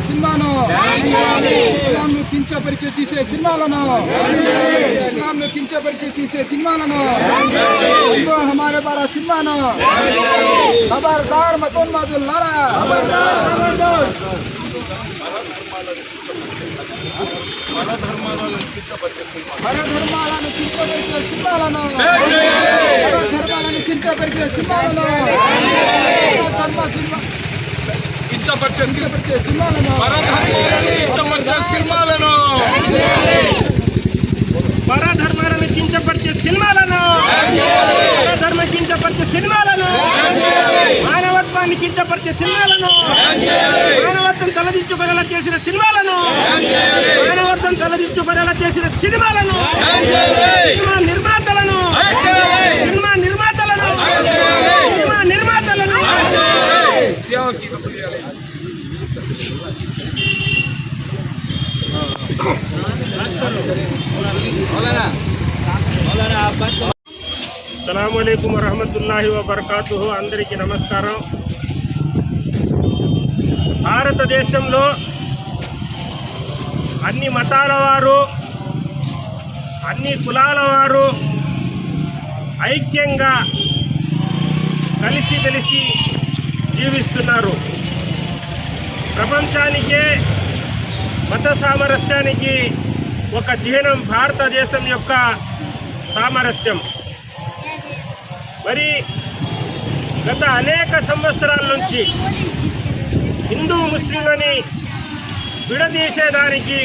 సినిమాను. ఇస్లాంను కించపరిచే తీసే సినిమాలను. ఇస్లాంను కించపరిచే తీసే సినిమాలను. హిందూ హమారే బారా సినిమాను. ఖబర్దార్ మతోన్మాదులారా పరధర్మాలను కించపరిచే సినిమాలను. కించపరిచే సినిమాలను. పరధర్మ సినిమా కించపరిచే సినిమా కించపరిచే పరధర్మాలను కించపరిచే సినిమాలను. పరధర్మాలను కించపరిచే సినిమాలను. పరధర్మ కించపరిచే సినిమాలను. మానవత్వాన్ని కించపరిచే సినిమాలను. మానవత్వం తలదించుకునేలా చేసిన సినిమాలను. మానవత్వం తలదించుకునేలా చేసిన సినిమాలను సినిమా నిర్మాతలను సినిమా నిర్మాతలను సినిమా నిర్మాతలను అస్సలం వరహమతుల్లాహి వబర్కాతు అందరికీ నమస్కారం. భారతదేశంలో అన్ని మతాల వారు అన్ని కులాల వారు ఐక్యంగా కలిసి కలిసి జీవిస్తున్నారు. ప్రపంచానికే మత సామరస్యానికి ఒక చిహ్నం భారతదేశం యొక్క సామరస్యం. మరి గత అనేక సంవత్సరాల నుంచి హిందూ ముస్లింలని విడదీసేదానికి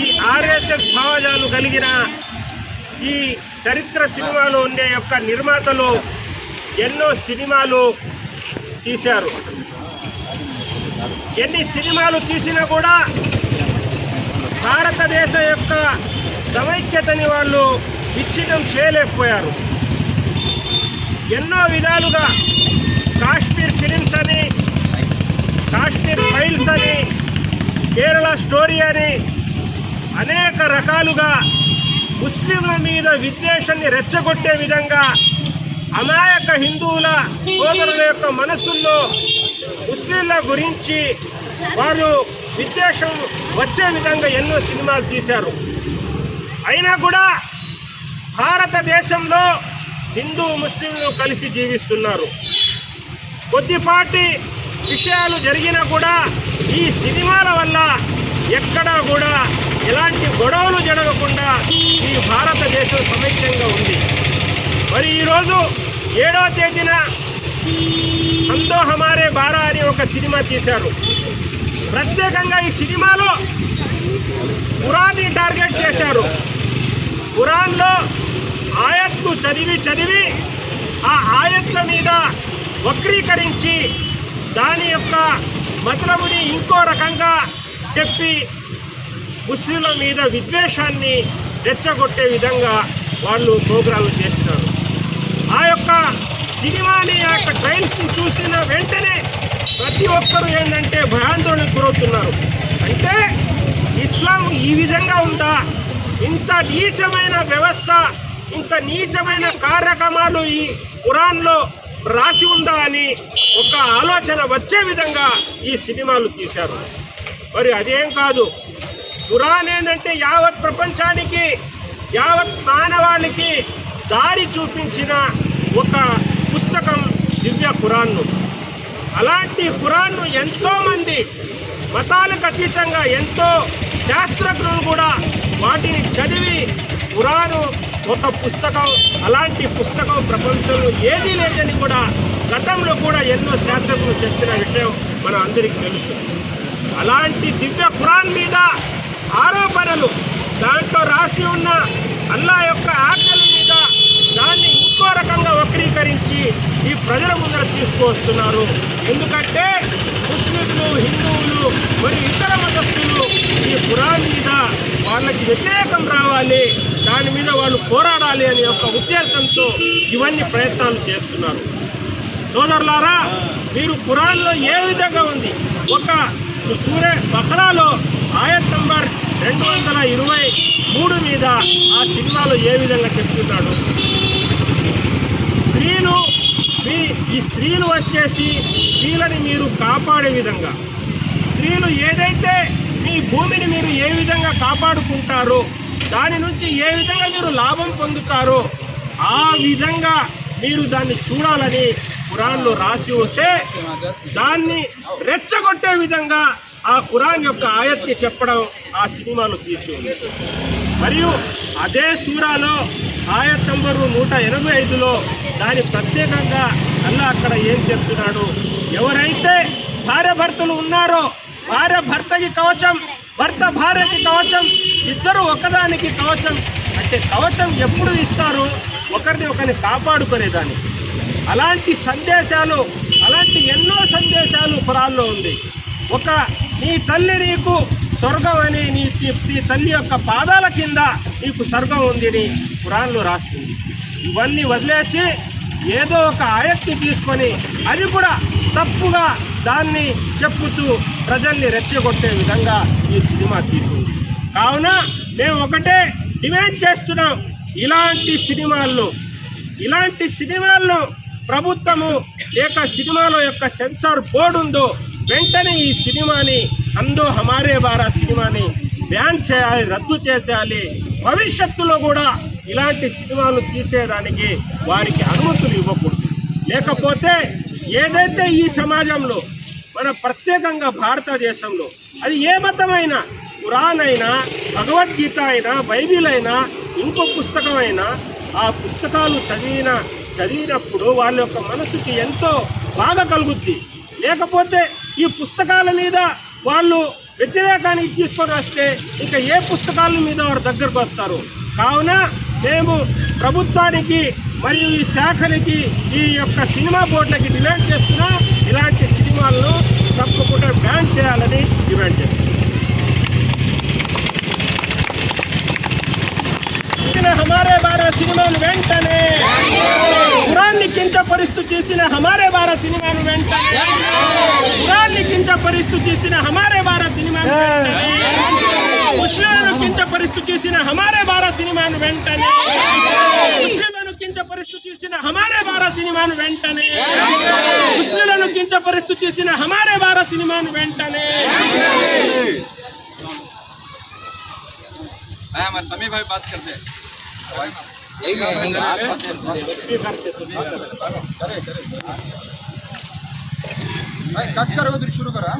ఈ ఆర్ఎస్ఎస్ భావజాలు కలిగిన ఈ చరిత్ర సినిమాలు ఉండే యొక్క నిర్మాతలు ఎన్నో సినిమాలు తీశారు. ఎన్ని సినిమాలు తీసినా కూడా భారతదేశం యొక్క సమైక్యతని వాళ్ళు విచ్ఛిన్నం చేయలేకపోయారు. ఎన్నో విధాలుగా కాశ్మీర్ ఫిలిమ్స్ అని కాశ్మీర్ ఫైల్స్ అని కేరళ స్టోరీ అని అనేక రకాలుగా ముస్లింల మీద విద్వేషాన్ని రెచ్చగొట్టే విధంగా అమాయక హిందువుల సోదరుల యొక్క మనస్సుల్లో ముస్లింల గురించి వారు విద్వేషం వచ్చే విధంగా ఎన్నో సినిమాలు తీశారు. అయినా కూడా భారతదేశంలో హిందూ ముస్లింలు కలిసి జీవిస్తున్నారు. కొద్దిపాటి విషయాలు జరిగినా కూడా ఈ సినిమాల వల్ల ఎక్కడా కూడా ఎలాంటి గొడవలు జరగకుండా ఈ భారతదేశం సమైక్యంగా ఉంది. మరి ఈరోజు ఏడో తేదీన హందో హమారే బారా అని ఒక సినిమా తీశారు. ప్రత్యేకంగా ఈ సినిమాలో ఖురాన్ని టార్గెట్ చేశారు. ఖురాన్లో ఆయత్ను చదివి చదివి ఆ ఆయత్ల మీద వక్రీకరించి దాని యొక్క మతలబుని ఇంకో రకంగా చెప్పి ముస్లింల మీద విద్వేషాన్ని రెచ్చగొట్టే విధంగా వాళ్ళు ప్రోగ్రాంలు చేస్తున్నారు. ఆ యొక్క సినిమాని ఆ యొక్క ట్రైల్స్ని చూసిన వెంటనే ప్రతి ఒక్కరూ ఏంటంటే భయాందోళనకు గురవుతున్నారు. అంటే ఇస్లాం ఈ విధంగా ఉందా? ఇంత నీచమైన వ్యవస్థ ఇంత నీచమైన కార్యక్రమాలు ఈ ఖురాన్లో రాసి ఉందా అని ఒక ఆలోచన వచ్చే విధంగా ఈ సినిమాలు తీశారు. మరి అదేం కాదు. ఖురాన్ ఏంటంటే యావత్ ప్రపంచానికి యావత్ మానవాళికి దారి చూపించిన ఒక పుస్తకం దివ్య ఖురాన్ను. అలాంటి ఖురాన్ను ఎంతోమంది మతాలకు అతీతంగా ఎంతో శాస్త్రజ్ఞులు కూడా వాటిని చదివి ఖురాను ఒక పుస్తకం అలాంటి పుస్తకం ప్రపంచంలో ఏదీ లేదని కూడా గతంలో కూడా ఎన్నో శాస్త్రజ్ఞులు చెప్పిన విషయం మన అందరికీ తెలుసు. అలాంటి దివ్య ఖురాన్ మీద ఆరోపణలు దాంట్లో రాసి ఉన్న అల్లా యొక్క ఆజ్ఞల మీద దాన్ని ఇంకో రకంగా వక్రీకరించి ఈ ప్రజల ముందర తీసుకువస్తున్నారు. ఎందుకంటే ముస్లింలు హిందువులు మరియు ఇతర మతస్థులు ఈ ఖురాన్ మీద వాళ్ళకి వ్యతిరేకం రావాలి దాని మీద వాళ్ళు పోరాడాలి అనే ఒక ఉద్దేశంతో ఇవన్నీ ప్రయత్నాలు చేస్తున్నారు. సోదరులారా మీరు ఖురాన్లో ఏ విధంగా ఉంది? ఒక సూరే బహ్రాలో ఆయత్ నంబర్ రెండు వందల ఇరవై మూడు మీద ఆ సినిమాలో ఏ విధంగా చెప్తున్నాడు స్త్రీలు మీ ఈ స్త్రీలు వచ్చేసి స్త్రీలని మీరు కాపాడే విధంగా స్త్రీలు ఏదైతే మీ భూమిని మీరు ఏ విధంగా కాపాడుకుంటారో దాని నుంచి ఏ విధంగా మీరు లాభం పొందుతారో ఆ విధంగా మీరు దాన్ని చూడాలని ఖురాన్లో రాసి ఉంటే దాన్ని రెచ్చగొట్టే విధంగా ఆ ఖురాన్ యొక్క ఆయత్ని చెప్పడం ఆ సినిమాలో తీసి ఉంది. మరియు అదే సూరాలో ఆయత్ నంబరు నూట ఎనభై ఐదులో దాని ప్రత్యేకంగా అల్లా అక్కడ ఏం చెప్తున్నాడు? ఎవరైతే భార్య భర్తలు ఉన్నారో భార్య భర్తకి కవచం భర్త భార్యకి కవచం ఇద్దరు ఒకదానికి కవచం. అంటే కవచం ఎప్పుడు ఇస్తారు ఒకరిని ఒకరిని కాపాడుకునేదాన్ని. అలాంటి సందేశాలు అలాంటి ఎన్నో సందేశాలు ఖురాన్లో ఉంది. ఒక నీ తల్లి నీకు స్వర్గం అని నీ నీ- తల్లి యొక్క పాదాల కింద నీకు స్వర్గం ఉంది అని ఖురాన్లో రాస్తుంది. ఇవన్నీ వదిలేసి ఏదో ఒక ఆయత్ని తీసుకొని అది కూడా తప్పుగా దాన్ని చెప్పుతూ ప్రజల్ని రెచ్చగొట్టే విధంగా ఈ సినిమా తీసుకుంది కావున మేము ఒకటే డిమాండ్ చేస్తున్నాం ఇలాంటి సినిమాలను ఇలాంటి సినిమాలను ప్రభుత్వము లేక సినిమాలో యొక్క సెన్సార్ బోర్డు ఉందో వెంటనే ఈ సినిమాని అందో హమారే బారా సినిమాని బ్యాన్ చేయాలి రద్దు చేసేయాలి. భవిష్యత్తులో కూడా ఇలాంటి సినిమాలు తీసేదానికి వారికి అనుమతులు ఇవ్వకూడదు. లేకపోతే ఏదైతే ఈ సమాజంలో మన ప్రత్యేకంగా భారతదేశంలో అది ఏ మతమైనా ఖురాన్ అయినా భగవద్గీత అయినా బైబిల్ అయినా ఇంకో పుస్తకం అయినా ఆ పుస్తకాలు చదివిన చదివినప్పుడు వాళ్ళ యొక్క మనసుకి ఎంతో బాగా కలుగుద్ది. లేకపోతే ఈ పుస్తకాల మీద వాళ్ళు వ్యతిరేకానికి తీసుకొని వస్తే ఇంకా ఏ పుస్తకాల మీద వారి దగ్గరకు వస్తారు? కావున మేము ప్రభుత్వానికి మరియు ఈ శాఖలకి ఈ యొక్క సినిమా బోర్డులకి డిమాండ్ చేస్తున్నాం ఇలాంటి సినిమాలను తప్పకుండా బ్యాన్ చేయాలని డిమాండ్ చేస్తున్నాం. హమారే బారా సినిమాను వెంటనే ఖురాన్ని కించపరుస్తూ చేసిన హమారే బారా సినిమాను వెంటనే ఖురాన్ని కించపరుస్తూ చేసిన హమారే బారా సినిమాను వెంటనే ಪರಿಸ್ಥಿತಿ ಹಮಾರೇ ಬಾರ ಸಿನಿಮಾನು ವೆಂಟನೆ ಮುಸ್ಲಿಮನು ಕಿಂಚ ಪರಿಸ್ಥಿತಿ ಹಮಾರೇ ಬಾರ ಸಿನಿಮಾನು ವೆಂಟನೆ ಮುಸ್ಲಿಮನು ಕಿಂಚ ಪರಿಸ್ಥಿತಿ ಹಮಾರೇ ಬಾರ ಸಿನಿಮಾನು ವೆಂಟನೆ हमारे समी भाई बात करते हैं कट करो शुरू करा